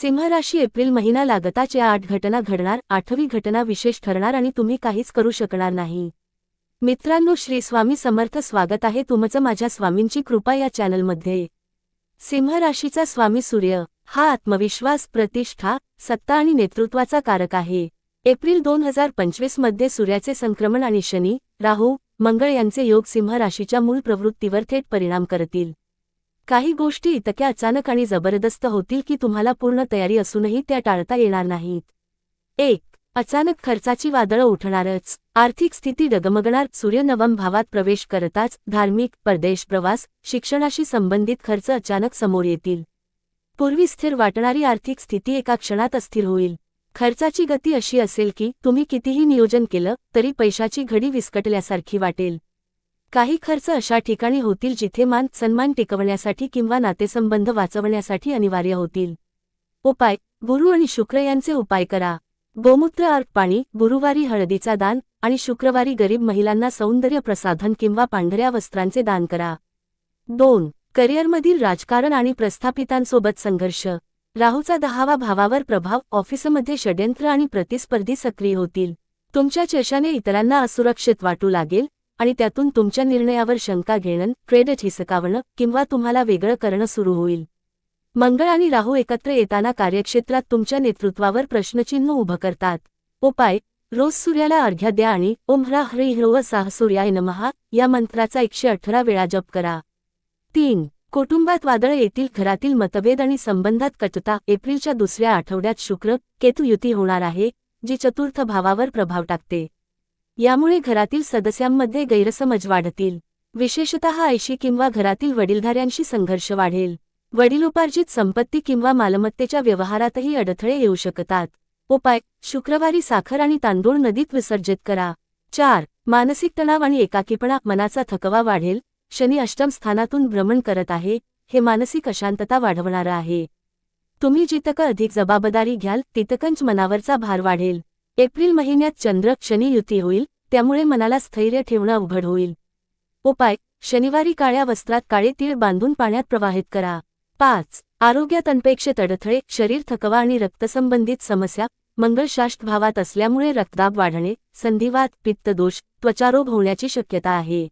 सिंहराशी April महिना लागताच या आठ घटना घडणार आठवी घटना विशेष ठरणार आणि तुम्ही काहीच करू शकणार नाही. मित्रांनो श्री स्वामी समर्थ स्वागत आहे तुमचं माझ्या स्वामींची कृपा या चॅनलमध्ये. सिंहराशीचा स्वामी सूर्य हा आत्मविश्वास प्रतिष्ठा सत्ता आणि नेतृत्वाचा कारक आहे. एप्रिल दोन हजार पंचवीसमध्ये सूर्याचे संक्रमण आणि शनी राहू मंगळ यांचे योग सिंह राशीच्या मूळ प्रवृत्तीवर थेट परिणाम करतील. काही गोष्टी इतक्या अचानक आणि जबरदस्त होतील की तुम्हाला पूर्ण तयारी असूनही त्या टाळता येणार नाहीत. एक अचानक खर्चाची वादळं उठणारच. आर्थिक स्थिती डगमगणार. सूर्य नवम भावात प्रवेश करताच धार्मिक परदेश प्रवास शिक्षणाशी संबंधित खर्च अचानक समोर येतील. पूर्वी स्थिर वाटणारी आर्थिक स्थिती एका क्षणात अस्थिर होईल. खर्चाची गती अशी असेल की तुम्ही कितीही नियोजन केलं तरी पैशाची घडी विस्कटल्यासारखी वाटेल. काही खर्च अशा ठिकाणी होतील जिथे मान सन्मान टिकवण्यासाठी किंवा नातेसंबंध वाचवण्यासाठी अनिवार्य होतील. उपाय गुरु आणि शुक्र यांचे उपाय करा. गोमूत्र अर्क पाणी गुरुवारी हळदीचा दान आणि शुक्रवारी गरीब महिलांना सौंदर्य प्रसाधन किंवा पांढऱ्या वस्त्रांचे दान करा. दोन करिअरमधील राजकारण आणि प्रस्थापितांसोबत संघर्ष. राहूचा दहावा भावावर प्रभाव ऑफिसमध्ये षड्यंत्र आणि प्रतिस्पर्धी सक्रिय होतील. तुमच्या चषाने इतरांना असुरक्षित वाटू लागेल. आणि त्यातून तुमच्या निर्णयावर शंका घेणं क्रेडिट हिसकावणं किंवा तुम्हाला वेगळं करणं सुरू होईल. मंगळ आणि राहू एकत्र येताना कार्यक्षेत्रात तुमच्या नेतृत्वावर प्रश्नचिन्ह उभं करतात. उपाय रोज सूर्याला अर्घ्या द्या आणि ओम ह्रा ह्री ह्रव साह सूर्याय नमहा या मंत्राचा एकशे अठरा वेळा जप करा. तीन कुटुंबात वादळ येतील घरातील मतभेद आणि संबंधात कटता एप्रिलच्या दुसऱ्या आठवड्यात शुक्र केतू युती होणार आहे जी चतुर्थ भावावर प्रभाव टाकते. यामुळे घरातील सदस्यांमध्ये गैरसमज वाढतील. विशेषतः ऐशी किंवा घरातील वडीलधाऱ्यांशी संघर्ष वाढेल. वडिलोपार्जित संपत्ती किंवा मालमत्तेच्या व्यवहारातही अडथळे येऊ शकतात. उपाय शुक्रवारी साखर आणि तांदूळ नदीत विसर्जित करा. चार मानसिक तणाव आणि एकाकीपणा मनाचा थकवा वाढेल. शनी अष्टम स्थानातून भ्रमण करत आहे. हे मानसिक अशांतता वाढवणारं आहे. तुम्ही जितकं अधिक जबाबदारी घ्याल तितकंच मनावरचा भार वाढेल. एप्रिल महिन्यात चंद्र शनी युती होईल त्यामुळे मनाला स्थैर्य ठेवणं अवघड होईल. उपाय शनिवारी काळ्या वस्त्रात काळे तीळ बांधून पाण्यात प्रवाहित करा. पाच आरोग्यात अनपेक्षित अडथळे शरीर थकवा आणि रक्तसंबंधित समस्या मंगळशाष्ट भावात असल्यामुळे रक्तदाब वाढणे संधिवात पित्तदोष त्वचारोग होण्याची शक्यता आहे.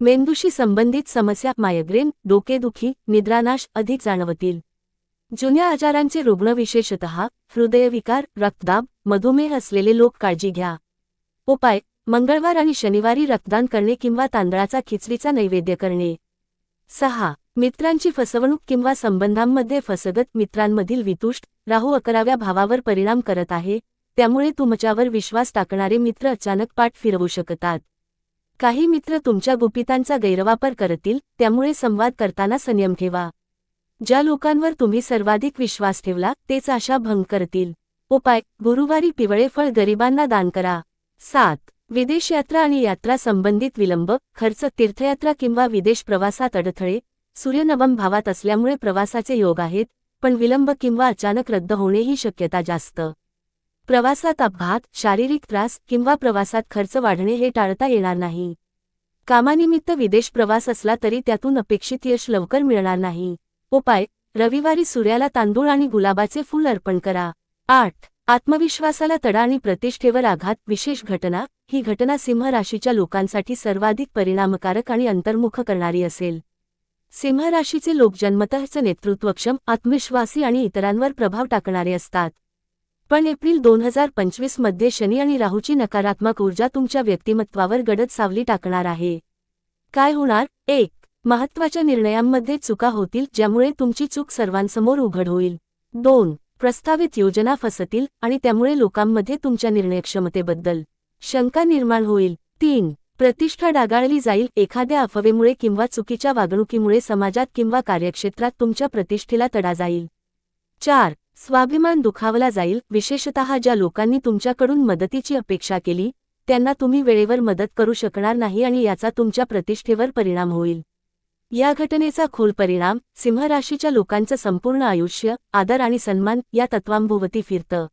मेंदूशी संबंधित समस्या मायग्रेन डोकेदुखी निद्रानाश अधिक जाणवतील. जुन्या आजारांचे रुग्ण विशेषत हृदयविकार रक्तदाब मधुमेह असलेले लोक काळजी घ्या. उपाय मंगळवार आणि शनिवारी रक्तदान करणे किंवा तांदळाचा खिचडीचा नैवेद्य करणे. सहा मित्रांची फसवणूक किंवा संबंधांमध्ये फसगत मित्रांमधील वितुष्ट राहू अकराव्या भावावर परिणाम करत आहे त्यामुळे तुमच्यावर विश्वास टाकणारे मित्र अचानक पाठ फिरवू शकतात. काही मित्र तुमच्या गुपितांचा गैरवापर करतील त्यामुळे संवाद करताना संयम ठेवा. ज्या लोकांवर तुम्ही सर्वाधिक विश्वास ठेवला तेच आशा भंग करतील. उपाय गुरुवारी पिवळे फळ गरिबांना दान करा. सात विदेश यात्रा आणि यात्रा संबंधित विलंब खर्च तीर्थयात्रा किंवा विदेश प्रवासात अडथळे सूर्यनवम भावात असल्यामुळे प्रवासाचे योग आहेत पण विलंब किंवा अचानक रद्द होणे ही शक्यता जास्त. प्रवासात अपघात शारीरिक त्रास किंवा प्रवासात खर्च वाढणे हे टाळता येणार नाही. कामानिमित्त विदेश प्रवास असला तरी त्यातून अपेक्षित यश लवकर मिळणार नाही. उपाय रविवारी सूर्याला तांदूळ आणि गुलाबाचे फूल अर्पण करा. आठ. आत्मविश्वासाला तडा आणि प्रतिष्ठेवर आघात. विशेष घटना. ही घटना सिंह राशीच्या लोकांसाठी सर्वाधिक परिणामकारक आणि अंतर्मुख करणारी असेल. सिंह राशीचे लोक जन्मतःच नेतृत्वक्षम आत्मविश्वासी आणि इतरांवर प्रभाव टाकणारे असतात. पण एप्रिल दोन हजार पंचवीसमध्ये शनी आणि राहूची नकारात्मक ऊर्जा तुमच्या व्यक्तिमत्वावर गडद सावली टाकणार आहे. काय होणार? एक. महत्त्वाच्या निर्णयांमध्ये चुका होतील ज्यामुळे तुमची चूक सर्वांसमोर उघड होईल. दोन. प्रस्तावित योजना फसतील आणि त्यामुळे लोकांमध्ये तुमच्या निर्णयक्षमतेबद्दल शंका निर्माण होईल. तीन प्रतिष्ठा डागाळली जाईल. एखाद्या अफवेमुळे किंवा चुकीच्या वागणुकीमुळे समाजात किंवा कार्यक्षेत्रात तुमच्या प्रतिष्ठेला तडा जाईल. चार स्वाभिमान दुखावला जाईल. विशेषतः ज्या लोकांनी तुमच्याकडून मदतीची अपेक्षा केली त्यांना तुम्ही वेळेवर मदत करू शकणार नाही आणि याचा तुमच्या प्रतिष्ठेवर परिणाम होईल. या घटनेचा खोल परिणाम सिंह राशीच्या लोकांचं संपूर्ण आयुष्य आदर आणि सन्मान या तत्वांभोवती फिरतं.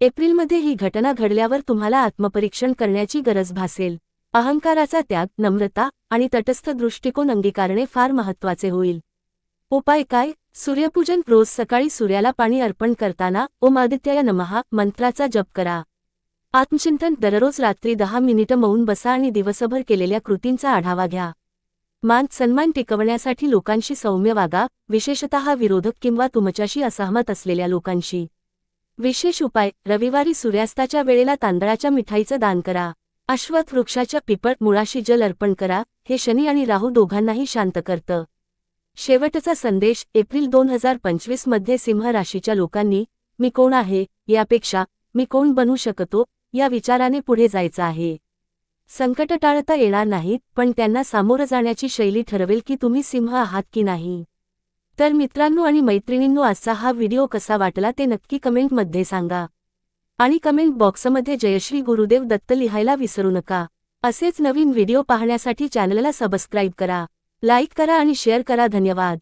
एप्रिलमध्ये ही घटना घडल्यावर तुम्हाला आत्मपरीक्षण करण्याची गरज भासेल. अहंकाराचा त्याग नम्रता आणि तटस्थ दृष्टिकोन अंगीकारणे फार महत्त्वाचे होईल. उपाय काय? सूर्यपूजन रोज सकाळी सूर्याला पाणी अर्पण करताना ओम आदित्याय नमहा मंत्राचा जप करा. आत्मचिंतन दररोज रात्री दहा मिनिटं मौन बसा आणि दिवसभर केलेल्या कृतींचा आढावा घ्या. मान सन्मान टिकवण्यासाठी लोकांशी सौम्य वागा विशेषतः विरोधक किंवा तुमच्याशी असहमत असलेल्या लोकांशी. विशेष उपाय रविवारी सूर्यास्ताच्या वेळेला तांदळाच्या मिठाईचं दान करा. अश्वथ वृक्षाच्या पिपळ मुळाशी जल अर्पण करा हे शनी आणि राहू दोघांनाही शांत करतं. शेवटचा संदेश एप्रिल दोन हजार पंचवीसमध्ये सिंह राशीच्या लोकांनी मी कोण आहे? यापेक्षा मी कोण बनू शकतो या विचाराने पुढे जायचं आहे. संकट टाळता येणार नाहीत पण त्यांना सामोरं जाण्याची शैली ठरवेल की तुम्ही सिंह आहात की नाही. तर मित्रांनो आणि मैत्रिणींनो आजचा हा व्हिडिओ कसा वाटला ते नक्की कमेंटमध्ये सांगा. आणि कमेंट बॉक्समध्ये जयश्री गुरुदेव दत्त लिहायला विसरू नका. असेच नवीन व्हिडिओ पाहण्यासाठी चॅनलला सबस्क्राईब करा लाईक करा आणि शेअर करा. धन्यवाद.